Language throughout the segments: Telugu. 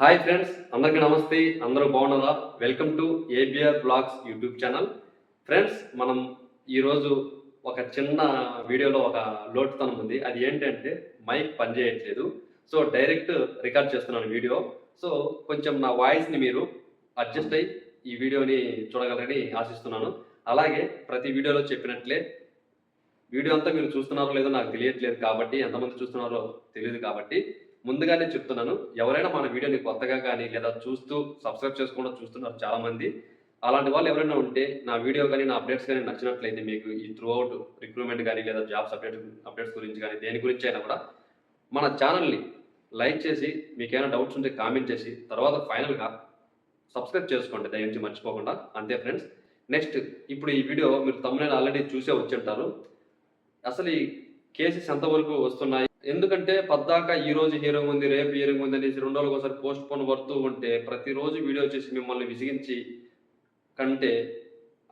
హాయ్ ఫ్రెండ్స్ అందరికీ నమస్తే అందరూ బాగున్నారా? Welcome to ABR blogs YouTube channel friends మనం ఈరోజు ఒక చిన్న వీడియోలో ఒక లోటుతనం ఉంది. అది ఏంటంటే మైక్ పనిచేయట్లేదు సో డైరెక్ట్ రికార్డ్ చేస్తున్నాను వీడియో. సో కొంచెం నా వాయిస్ని మీరు అడ్జస్ట్ అయ్యి ఈ వీడియోని చూడగలరని ఆశిస్తున్నాను. అలాగే ప్రతి వీడియోలో చెప్పినట్లే వీడియో అంతా మీరు చూస్తున్నారో లేదో నాకు తెలియట్లేదు కాబట్టి ఎంతమంది చూస్తున్నారో తెలియదు కాబట్టి ముందుగానే చెప్తున్నాను ఎవరైనా మన వీడియోని కొత్తగా కానీ లేదా చూస్తూ సబ్స్క్రైబ్ చేసుకుండా చూస్తున్నారు చాలామంది. అలాంటి వాళ్ళు ఎవరైనా ఉంటే నా వీడియో కానీ నా అప్డేట్స్ కానీ నచ్చినట్లయితే మీకు ఈ త్రూ అవుట్ రిక్రూట్మెంట్ కానీ లేదా జాబ్స్ అప్డేట్ అప్డేట్స్ గురించి కానీ దేని గురించి అయినా కూడా మన ఛానల్ని లైక్ చేసి మీకు ఏమైనా డౌట్స్ ఉంటే కామెంట్ చేసి తర్వాత ఫైనల్గా సబ్స్క్రైబ్ చేసుకోండి. దయచేసి మర్చిపోకుండా. అంతే ఫ్రెండ్స్ నెక్స్ట్ ఇప్పుడు ఈ వీడియో మీరు తమ్ముని ఆల్రెడీ చూసే వచ్చి ఉంటారు. అసలు ఈ కేసెస్ ఎంతవరకు వస్తున్నాయి? ఎందుకంటే పద్దాక ఈ రోజు హీరోగా ఉంది రేపు హీరోగా ఉంది అనేసి రెండు రోజులకు ఒకసారి పోస్ట్ పోన్ పడుతూ ఉంటే ప్రతిరోజు వీడియో చేసి మిమ్మల్ని విసిగించి కంటే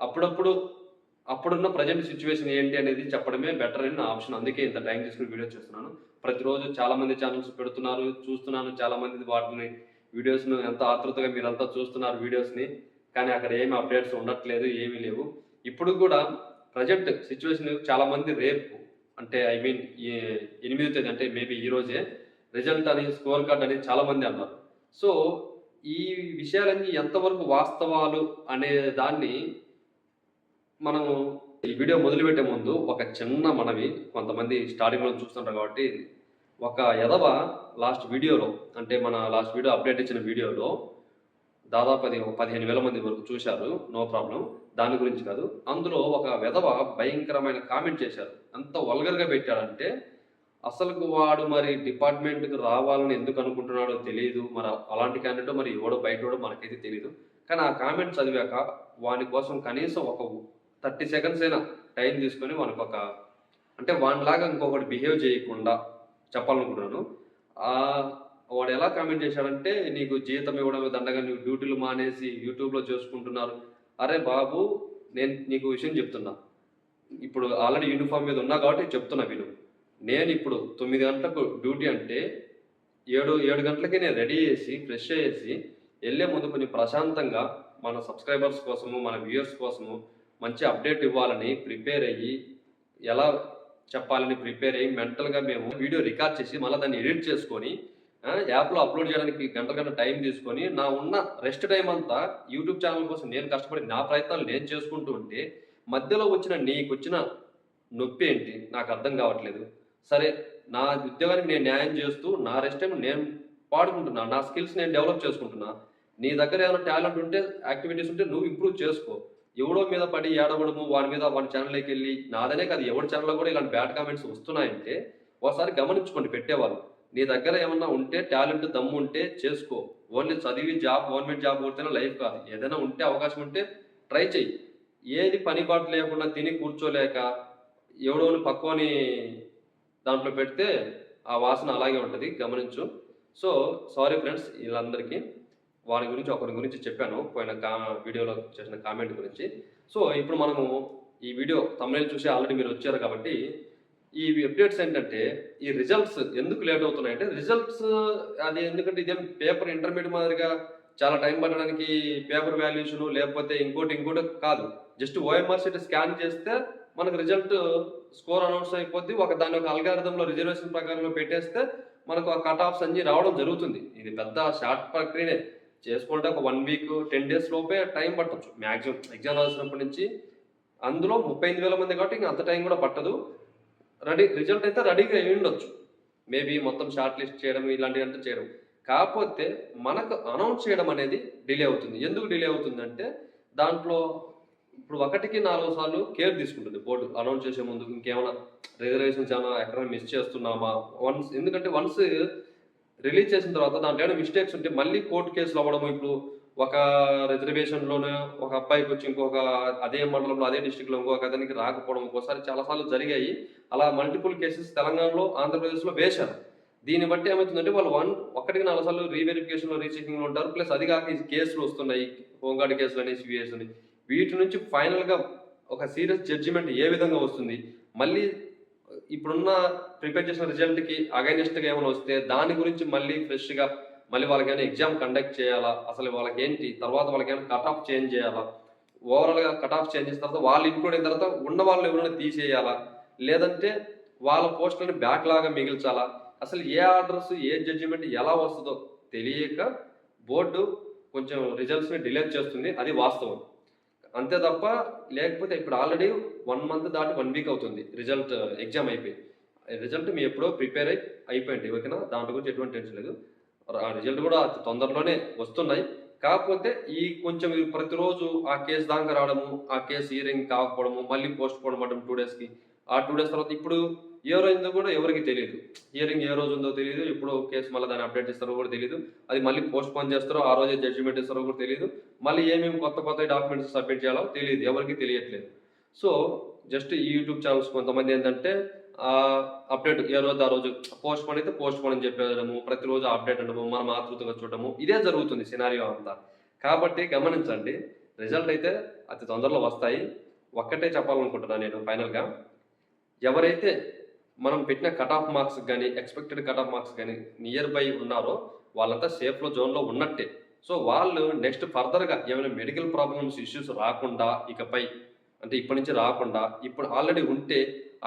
అప్పుడప్పుడు అప్పుడున్న ప్రజెంట్ సిచ్యువేషన్ ఏంటి అనేది చెప్పడమే బెటర్ అని ఆప్షన్. అందుకే ఇంత టైం తీసుకుని వీడియో చేస్తున్నాను. ప్రతిరోజు చాలా మంది ఛానల్స్ పెడుతున్నారు చూస్తున్నాను చాలా మంది వాటిని వీడియోస్ను ఎంత ఆతృతగా మీరంతా చూస్తున్నారు వీడియోస్ని కానీ అక్కడ ఏమి అప్డేట్స్ ఉండట్లేదు ఏమీ లేవు. ఇప్పుడు కూడా ప్రజెంట్ సిచ్యువేషన్ చాలా మంది రేపు అంటే ఐ మీన్ ఎనిమిదో తేదీ అంటే మేబీ ఈ రోజే రిజల్ట్ అని స్కోర్ కార్డ్ అని చాలామంది అన్నారు. సో ఈ విషయాలన్నీ ఎంతవరకు వాస్తవాలు అనే దాన్ని మనము ఈ వీడియో మొదలుపెట్టే ముందు ఒక చిన్న మనవి. కొంతమంది స్టార్టింగ్లో చూస్తుంటారు కాబట్టి ఒక ఎదవ లాస్ట్ వీడియోలో అంటే మన లాస్ట్ వీడియో అప్డేట్ ఇచ్చిన వీడియోలో దాదాపు అది ఒక పదిహేను వేల మంది వరకు చూశారు. నో ప్రాబ్లం దాని గురించి కాదు. అందులో ఒక వెధవ భయంకరమైన కామెంట్ చేశారు. అంత వల్గర్గా పెట్టాడంటే అసలుకు వాడు మరి డిపార్ట్మెంట్కి రావాలని ఎందుకు అనుకుంటున్నాడో తెలియదు మరి అలాంటి క్యాండిడేట్ మరి ఎవడో బయటోడో మనకైతే తెలియదు కానీ ఆ కామెంట్ చదివాక వాని కోసం కనీసం ఒక థర్టీ సెకండ్స్ అయినా టైం తీసుకొని మనకు ఒక అంటే వానిలాగా ఇంకొకటి బిహేవ్ చేయకుండా చెప్పాలనుకుంటున్నాను. వాడు ఎలా కామెంట్ చేశాడంటే నీకు జీతం ఇవ్వడమే దండగా నువ్వు డ్యూటీలు మానేసి యూట్యూబ్లో చేసుకుంటున్నారు. అరే బాబు నేను నీకు విషయం చెప్తున్నా. ఇప్పుడు ఆల్రెడీ యూనిఫామ్ మీద ఉన్నా కాబట్టి చెప్తున్నా విను. నేను ఇప్పుడు తొమ్మిది గంటలకు డ్యూటీ అంటే ఏడు ఏడు గంటలకి నేను రెడీ చేసి ఫ్రెష్ చేసి వెళ్ళే ముందు కొంచెం ప్రశాంతంగా మన సబ్స్క్రైబర్స్ కోసము మన వ్యూయర్స్ కోసము మంచి అప్డేట్ ఇవ్వాలని ప్రిపేర్ అయ్యి ఎలా చెప్పాలని ప్రిపేర్ అయ్యి మెంటల్గా మేము వీడియో రికార్డ్ చేసి మళ్ళీ దాన్ని ఎడిట్ చేసుకొని యాప్లో అప్లోడ్ చేయడానికి గంట గంట టైం తీసుకొని నా ఉన్న రెస్ట్ టైం అంతా యూట్యూబ్ ఛానల్ కోసం నేను కష్టపడి నా ప్రయత్నాలు నేను చేసుకుంటూ ఉంటే మధ్యలో వచ్చిన నీకు వచ్చిన నొప్పి ఏంటి? నాకు అర్థం కావట్లేదు. సరే నా ఉద్యోగానికి నేను న్యాయం చేస్తూ నా రెస్ట్ టైం నేను పాడుకుంటున్నా నా స్కిల్స్ నేను డెవలప్ చేసుకుంటున్నా నీ దగ్గర ఏమైనా టాలెంట్ ఉంటే యాక్టివిటీస్ ఉంటే నువ్వు ఇంప్రూవ్ చేసుకో. ఎవడో మీద పడి ఏడవడము వాడి మీద వాడి ఛానల్లోకి వెళ్ళి నాదనే కాదు ఎవరి ఛానల్లో కూడా ఇలాంటి బ్యాడ్ కామెంట్స్ వస్తున్నాయంటే ఒకసారి గమనించుకోండి పెట్టేవాళ్ళు. నీ దగ్గర ఏమన్నా ఉంటే టాలెంట్ దమ్ము ఉంటే చేసుకో. ఓన్లీ చదివి జాబ్ గవర్నమెంట్ జాబ్ కొడితేనే లైఫ్ కాదు. ఏదైనా ఉంటే అవకాశం ఉంటే ట్రై చెయ్యి. ఏది పని పాటు లేకుండా తిని కూర్చోలేక ఎవడోని పక్కోని దాంట్లో పెడితే ఆ వాసన అలాగే ఉంటుంది. గమనించు. సో సారీ ఫ్రెండ్స్ వీళ్ళందరికీ. వారి గురించి ఒకరి గురించి చెప్పాను పోయిన కా వీడియోలో చేసిన కామెంట్ గురించి. సో ఇప్పుడు మనము ఈ వీడియో తమిళ చూసి ఆల్రెడీ మీరు వచ్చారు కాబట్టి ఈ అప్డేట్స్ ఏంటంటే ఈ రిజల్ట్స్ ఎందుకు లేట్ అవుతున్నాయంటే రిజల్ట్స్ అది ఎందుకంటే ఇదేం పేపర్ ఇంటర్మీడియట్ మాదిరిగా చాలా టైం పట్టడానికి పేపర్ వాల్యుయేషన్ లేకపోతే ఇంకోటి ఇంకోటి కాదు. జస్ట్ ఓఎంఆర్ స్కాన్ చేస్తే మనకు రిజల్ట్ స్కోర్ అనౌన్స్ అయిపోద్ది. ఒక దాని ఒక అల్గారిథంలో రిజర్వేషన్ ప్రకారంలో పెట్టేస్తే మనకు ఆ కట్ ఆఫ్స్ అన్ని రావడం జరుగుతుంది. ఇది పెద్ద షార్ట్ ప్రక్రియనే. చేసుకుంటే ఒక వన్ వీక్ టెన్ డేస్ లోపే టైం పట్టొచ్చు. మ్యాక్సిమం ఎగ్జామ్ రాసినప్పటి నుంచి అందులో ముప్పై ఎనిమిది వేల మంది కాబట్టి ఇంకా అంత టైం కూడా పట్టదు. రెడీ రిజల్ట్ అయితే రెడీగా అయి ఉండొచ్చు మేబీ మొత్తం షార్ట్ లిస్ట్ చేయడం ఇలాంటివి అంతా చేయడం. కాకపోతే మనకు అనౌన్స్ చేయడం అనేది డిలే అవుతుంది. ఎందుకు డిలే అవుతుందంటే దాంట్లో ఇప్పుడు ఒకటికి నాలుగు సార్లు కేర్ తీసుకుంటుంది బోర్డు అనౌన్స్ చేసే ముందు. ఇంకేమైనా రిజర్వేషన్స్ ఏమైనా ఎక్కడ మిస్ చేస్తున్నామా? వన్స్ ఎందుకంటే వన్స్ రిలీజ్ చేసిన తర్వాత దాంట్లో ఏమైనా మిస్టేక్స్ ఉంటే మళ్ళీ కోర్టు కేసులు అవ్వడము ఇప్పుడు ఒక రిజర్వేషన్లోనే ఒక అబ్బాయికి వచ్చి ఇంకొక అదే మండలంలో అదే డిస్టిక్లో ఇంకొక అతనికి రాకపోవడం ఒక్కోసారి చాలాసార్లు జరిగాయి. అలా మల్టిపుల్ కేసెస్ తెలంగాణలో ఆంధ్రప్రదేశ్లో వేశారు. దీన్ని బట్టి ఏమవుతుందంటే వాళ్ళు వన్ ఒక్కటికి నాలుగు సార్లు రీవెరిఫికేషన్లో రీచెకింగ్లో ఉంటారు. ప్లస్ అది కాక ఈ కేసులు వస్తున్నాయి. హోంగార్డ్ కేసులు అని సిబిఎస్ అని వీటి నుంచి ఫైనల్గా ఒక సీరియస్ జడ్జిమెంట్ ఏ విధంగా వస్తుంది? మళ్ళీ ఇప్పుడున్న ప్రిపేర్ చేసిన రిజల్ట్కి అగైనెస్ట్గా ఏమైనా వస్తే దాని గురించి మళ్ళీ ఫ్రెష్గా మళ్ళీ వాళ్ళకైనా ఎగ్జామ్ కండక్ట్ చేయాలా? అసలు వాళ్ళకి ఏంటి తర్వాత వాళ్ళకైనా కట్ ఆఫ్ చేంజ్ చేయాలా? ఓవరాల్గా కట్ ఆఫ్ చేంజ్ చేసిన తర్వాత వాళ్ళు ఇంక్లూడ్ అయిన తర్వాత ఉన్న వాళ్ళు ఎవరైనా తీసేయాలా? లేదంటే వాళ్ళ పోస్టులను బ్యాక్ లాగా మిగిల్చాలా? అసలు ఏ ఆర్డర్స్ ఏ జడ్జిమెంట్ ఎలా వస్తుందో తెలియక బోర్డు కొంచెం రిజల్ట్స్ని డిలే చేస్తుంది. అది వాస్తవం. అంతే తప్ప లేకపోతే ఇప్పుడు ఆల్రెడీ వన్ మంత్ దాటి వన్ వీక్ అవుతుంది. రిజల్ట్ ఎగ్జామ్ అయిపోయి. రిజల్ట్ మీ ఎప్పుడో ప్రిపేర్ అయి అయిపోయింది. ఓకేనా? దాంట్లో గురించి ఎటువంటి టెన్షన్ లేదు. ఆ రిజల్ట్ కూడా అతి తొందరలోనే వస్తున్నాయి. కాకపోతే ఈ కొంచెం ప్రతిరోజు ఆ కేసు దాకా రావడము ఆ కేసు హియరింగ్ కాకపోవడము మళ్ళీ పోస్ట్ పోన్ అవ్వడం టూ డేస్కి ఆ టూ డేస్ తర్వాత ఇప్పుడు ఏ రోజు కూడా ఎవరికి తెలియదు. హియరింగ్ ఏ రోజు ఉందో తెలియదు ఇప్పుడు కేసు మళ్ళీ దాన్ని అప్డేట్ ఇస్తారో కూడా తెలియదు. అది మళ్ళీ పోస్ట్ పోన్ చేస్తారో ఆ రోజే జడ్జిమెంట్ ఇస్తారో కూడా తెలియదు. మళ్ళీ ఏమేమి కొత్త కొత్త డాక్యుమెంట్స్ సబ్మిట్ చేయాలో తెలియదు ఎవరికి తెలియట్లేదు. సో జస్ట్ ఈ యూట్యూబ్ ఛానల్స్ కొంతమంది ఏంటంటే అప్డేట్ ఏ రోజు ఆ రోజు పోస్ట్ పోన్ అయితే పోస్ట్ పోన్ అని చెప్పేయడము ప్రతిరోజు అప్డేట్ ఉండము మనం ఆతృతగా చూడటము ఇదే జరుగుతుంది సినారియో అంతా. కాబట్టి గమనించండి రిజల్ట్ అయితే అతి తొందరలో వస్తాయి. ఒక్కటే చెప్పాలనుకుంటున్నాను నేను ఫైనల్గా ఎవరైతే మనం పెట్టిన కట్ ఆఫ్ మార్క్స్ కానీ ఎక్స్పెక్టెడ్ కట్ ఆఫ్ మార్క్స్ కానీ నియర్ బై ఉన్నారో వాళ్ళంతా సేఫ్లో జోన్లో ఉన్నట్టే. సో వాళ్ళు నెక్స్ట్ ఫర్దర్గా ఏమైనా మెడికల్ ప్రాబ్లమ్స్ ఇష్యూస్ రాకుండా ఇకపై అంటే ఇప్పటి నుంచి రాకుండా ఇప్పుడు ఆల్రెడీ ఉంటే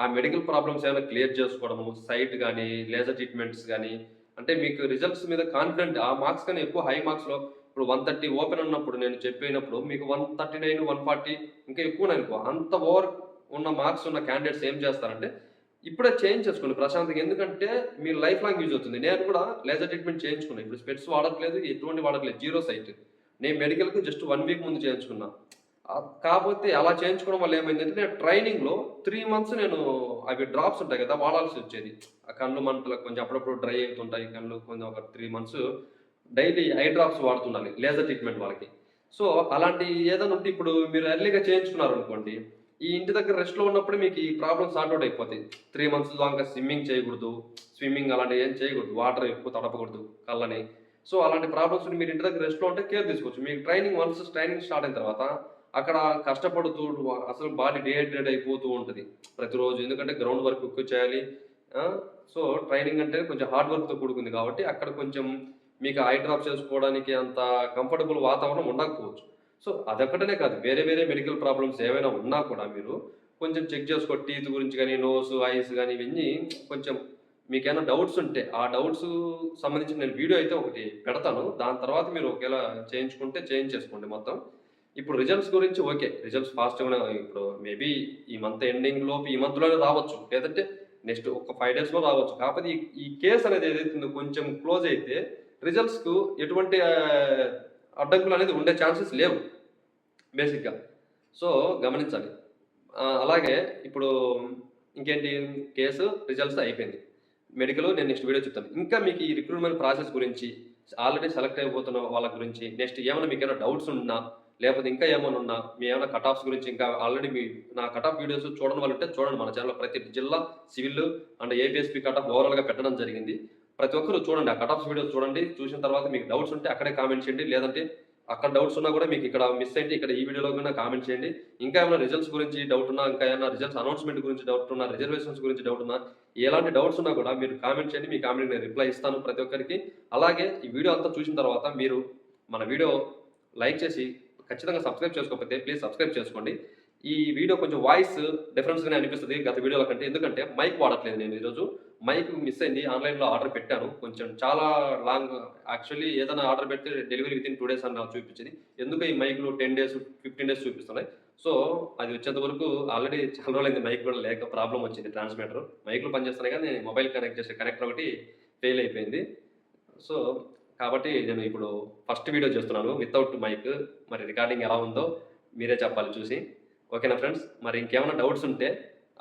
ఆ మెడికల్ ప్రాబ్లమ్స్ ఏమైనా క్లియర్ చేసుకోవడము సైట్ కానీ లేజర్ ట్రీట్మెంట్స్ కానీ అంటే మీకు రిజల్ట్స్ మీద కాన్ఫిడెంట్ ఆ మార్క్స్ కానీ ఎక్కువ హై మార్క్స్లో ఇప్పుడు వన్ థర్టీ ఓపెన్ ఉన్నప్పుడు నేను చెప్పినప్పుడు మీకు one thirty nine one forty ఇంకా ఎక్కువ అనుకో. అంత ఓవర్ ఉన్న మార్క్స్ ఉన్న క్యాండిడేట్స్ ఏం చేస్తారంటే ఇప్పుడే చేంజ్ చేసుకోండి ప్రశాంతంగా. ఎందుకంటే మీ లైఫ్ లాంగ్ యూజ్ అవుతుంది. నేను కూడా లేజర్ ట్రీట్మెంట్ చేయించుకున్నాను ఇప్పుడు స్పెట్స్ వాడట్లేదు ఎటువంటి వాడట్లేదు. జీరో సైట్ నేను మెడికల్కి జస్ట్ వన్ వీక్ ముందు చేయించుకున్నా. కాకపోతే అలా చేయించుకోవడం వల్ల ఏమైందంటే నేను ట్రైనింగ్లో త్రీ మంత్స్ నేను అవి డ్రాప్స్ ఉంటాయి కదా వాడాల్సి వచ్చేది. ఆ కళ్ళు మంటలకు కొంచెం అప్పుడప్పుడు డ్రై అవుతుంటాయి కళ్ళు కొంచెం ఒక three months daily eye drops వాడుతుండాలి laser treatment వాళ్ళకి. సో అలాంటి ఏదైనా ఉంటే ఇప్పుడు మీరు ఎర్లీగా చేయించుకున్నారు అనుకోండి ఈ ఇంటి దగ్గర రెస్ట్లో ఉన్నప్పుడు మీకు ఈ ప్రాబ్లమ్ సార్ట్ అవుట్ అయిపోతాయి. త్రీ మంత్స్ దాకా స్విమ్మింగ్ చేయకూడదు స్విమ్మింగ్ అలాంటివి ఏం చేయకూడదు వాటర్ ఎక్కువ తడపకూడదు కళ్ళని. సో అలాంటి ప్రాబ్లమ్స్ మీరు ఇంటి దగ్గర రెస్ట్లో ఉంటే కేర్ తీసుకోవచ్చు. మీకు ట్రైనింగ్ వన్స్ ట్రైనింగ్ స్టార్ట్ అయిన తర్వాత అక్కడ కష్టపడుతూ అసలు బాడీ డిహైడ్రేట్ అయిపోతూ ఉంటుంది ప్రతిరోజు. ఎందుకంటే గ్రౌండ్ వర్క్ ఎక్కువ చేయాలి. సో ట్రైనింగ్ అంటే కొంచెం హార్డ్ వర్క్తో కూడుకుంది కాబట్టి అక్కడ కొంచెం మీకు ఐ డ్రాప్ చేసుకోవడానికి అంత కంఫర్టబుల్ వాతావరణం ఉండకపోవచ్చు. సో అదొక్కటనే కాదు వేరే వేరే మెడికల్ ప్రాబ్లమ్స్ ఏవైనా ఉన్నా కూడా మీరు కొంచెం చెక్ చేసుకో టీత్ గురించి కానీ నోస్ ఐస్ కానీ ఇవన్నీ కొంచెం మీకేమైనా డౌట్స్ ఉంటే ఆ డౌట్స్ సంబంధించి నేను వీడియో అయితే ఒకటి పెడతాను. దాని తర్వాత మీరు ఒకవేళ చేయించుకుంటే చేంజ్ చేసుకోండి మొత్తం. ఇప్పుడు రిజల్ట్స్ గురించి ఓకే రిజల్ట్స్ ఫాస్ట్గా ఇప్పుడు మేబీ ఈ మంత్ ఎండింగ్ లోపు ఈ మంత్లోనే రావచ్చు. లేదంటే నెక్స్ట్ ఒక ఫైవ్ డేస్లో రావచ్చు. కాకపోతే ఈ ఈ కేసు అనేది ఏదైతుందో కొంచెం క్లోజ్ అయితే రిజల్ట్స్కు ఎటువంటి అడ్డంకులు అనేది ఉండే ఛాన్సెస్ లేవు. బేసిక్గా సో గమనించాలి. అలాగే ఇప్పుడు ఇంకేంటి? కేసు రిజల్ట్స్ అయిపోయింది. మెడికల్ నేను నెక్స్ట్ వీడియో చెప్తాను. ఇంకా మీకు ఈ రిక్రూట్మెంట్ ప్రాసెస్ గురించి ఆల్రెడీ సెలెక్ట్ అయిపోతున్న వాళ్ళ గురించి నెక్స్ట్ ఏమైనా మీకు ఏమైనా డౌట్స్ ఉన్నా లేకపోతే ఇంకా ఏమైనా ఉన్నా మీ ఏమైనా కట్ ఆఫ్స్ గురించి ఇంకా ఆల్రెడీ మీ నా కట్ ఆఫ్ వీడియోస్ చూడడం వల్ల ఉంటే చూడండి మన ఛానల్ ప్రతి జిల్లా civil and APSP cut off ఓవరాల్గా పెట్టడం జరిగింది. ప్రతి ఒక్కరు చూడండి ఆ కట్ ఆఫ్స్ వీడియోస్ చూడండి. చూసిన తర్వాత మీకు డౌట్స్ ఉంటే అక్కడే కామెంట్ చేయండి. లేదంటే అక్కడ డౌట్స్ ఉన్నా కూడా మీకు ఇక్కడ మిస్ అయితే ఇక్కడ ఈ వీడియోలో కూడా కామెంట్ చేయండి. ఇంకా ఏమైనా రిజల్ట్స్ గురించి డౌట్ ఉన్నా ఇంకా ఏమైనా రిజల్ట్స్ అనౌన్స్మెంట్ గురించి డౌట్ ఉన్నా రిజర్వేషన్స్ గురించి డౌట్ ఉన్నా ఎలాంటి డౌట్స్ ఉన్నా కూడా మీరు కామెంట్ చేయండి. మీ కామెంట్ నేను రిప్లై ఇస్తాను ప్రతి ఒక్కరికి. అలాగే ఈ వీడియో అంతా చూసిన తర్వాత మీరు మన వీడియో లైక్ చేసి ఖచ్చితంగా సబ్స్క్రైబ్ చేసుకోకపోతే ప్లీజ్ సబ్స్క్రైబ్ చేసుకోండి. ఈ వీడియో కొంచెం వాయిస్ డిఫరెన్స్గానే అనిపిస్తుంది గత వీడియోల కంటే. ఎందుకంటే మైక్ వాడట్లేదు నేను ఈరోజు. మైక్ మిస్ అయింది. ఆన్లైన్లో ఆర్డర్ పెట్టాను. కొంచెం చాలా లాంగ్ యాక్చువల్లీ ఏదైనా ఆర్డర్ పెడితే delivery within two days అని నాకు చూపించింది. ఎందుకు ఈ మైక్లు టెన్ డేస్ ఫిఫ్టీన్ డేస్ చూపిస్తున్నాయి. సో అది వచ్చేంత వరకు ఆల్రెడీ చాలా రోజులైంది మైక్ కూడా లేక ప్రాబ్లం వచ్చింది ట్రాన్స్మిటర్ మైక్లు పనిచేస్తున్నాయి కానీ మొబైల్ కనెక్ట్ చేసే కనెక్టర్ ఒకటి ఫెయిల్ అయిపోయింది. సో కాబట్టి నేను ఇప్పుడు ఫస్ట్ వీడియో చేస్తున్నాను వితౌట్ మైక్ మరి రికార్డింగ్ ఎలా ఉందో మీరే చెప్పాలి చూసి. ఓకేనా ఫ్రెండ్స్ మరి ఇంకేమైనా డౌట్స్ ఉంటే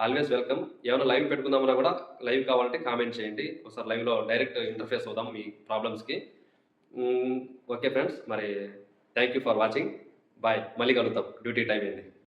ఆల్వేస్ వెల్కమ్ ఏమైనా లైవ్ పెట్టుకుందామన్నా కూడా లైవ్ కావాలంటే కామెంట్ చేయండి. ఒకసారి లైవ్లో డైరెక్ట్ ఇంటర్ఫేస్ అవుదాం మీ ప్రాబ్లమ్స్కి ఓకే ఫ్రెండ్స్ మరి thank you for watching bye మళ్ళీ కలుగుతాం డ్యూటీ టైం అయింది.